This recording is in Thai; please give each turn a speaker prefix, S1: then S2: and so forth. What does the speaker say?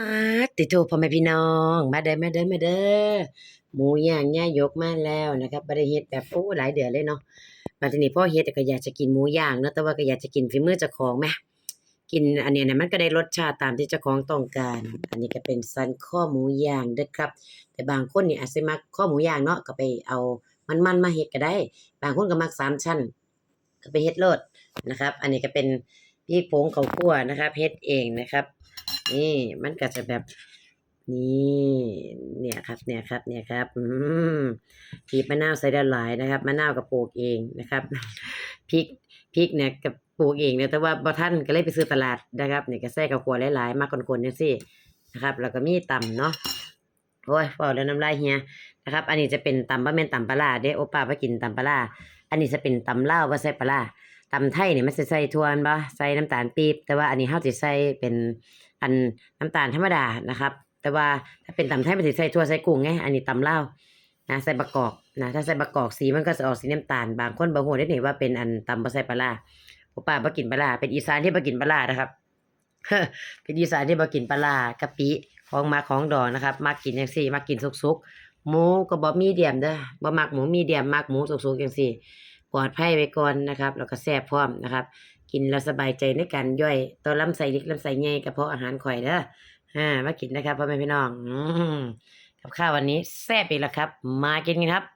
S1: อาติโทพ่อแม่พี่น้อง มาเด้อมาเด้อมาเด้อหมูย่างย่ายกมาแล้วนะครับบ่ได้เฮ็ดแบบโอ้หลายเดือนเลยเนาะบัดทีนี้พ่อเฮ็ดก็อยากจะกินหมูย่างเนาะแต่ว่าก็อยากจะกินฝีมือเจ้าของแหมกินอันเนี้ยน่ะมันก็ได้รสชาติตามที่เจ้าของต้องการ อันนี้ก็เป็นสันข้อหมูย่างเด้อครับ แต่บางคนนี่อาจสิมักข้อหมูย่างเนาะก็ไปเอามันๆมาเฮ็ดก็ได้ บางคนก็มักสามชั้นก็ไปเฮ็ดโลดนะครับ อันนี้ก็เป็นพริกผงข้าวคั่วนะครับเฮ็ดเองนะครับ นี่มันก็จะแบบนี่เนี่ยครับเนี่ยครับเนี่ยครับอืมบีบมะนาวใส่ได้หลายนะครับมะนาวก็ปลูกเองนะครับพริกพริกเนี่ยก็ปลูกเองเนี่ยแต่ว่าบ่ทันก็เลยไปซื้อตลาดนะครับเนี่ยก็ใส่ข้าวคั่วหลายๆมาคนๆจังซี่นะครับ แล้วก็มีตำเนาะโอ้ยเว้าแล้วน้ำลายเหียนะครับ อันนี้จะเป็นตำบ่แม่นตำปลาร้าเด้โอป้าบ่กินตำปลาร้าอันนี้จะเป็นตำลาวบ่ใส่ปลาร้าตำไทยนี่ยมันสิใส่ถั่วนบ่ใส่น้ำตาลปี๊บแต่ว่าอันนี้เฮาสิใส่เป็น อันน้ำตาลธรรมดานะครับ แต่ว่าถ้าเป็นตำไทยมันสิใส่ถั่วใส่กุ้งไงอันนี้ตำเลานะใส่บักกอกนะถ้าใส่บักกอกสีมันก็จะออกสีน้ำตาล บางคนบ่ฮู้ได้นี่ว่าเป็นอันตำบ่ใส่ปลาร้าป้าบ่กินปลาเป็นอีสานที่บ่กินปลานะครับเป็นอีสานที่บ่กินปลาร้ากะปิของมาของดองนะครับมักกินจังซี่มักกินสุกๆหมูก็บ่มีเดียมเด้อบ่มักหมูมีเดียมมักหมูสุกๆจังซี่ ลอดภัยไว้ก่อนนะครับ แล้วก็แซ่บพร้อมนะครับ กินแล้วสบายใจในการย่อยตัวลำไส้เล็กลำไส้ใหญ่กระเพาะอาหารข่อยเด้ออ่ามากินนะครับพ่อแม่พี่น้องกับข้าววันนี้แซ่บอีกแล้วครับ มากินกันครับ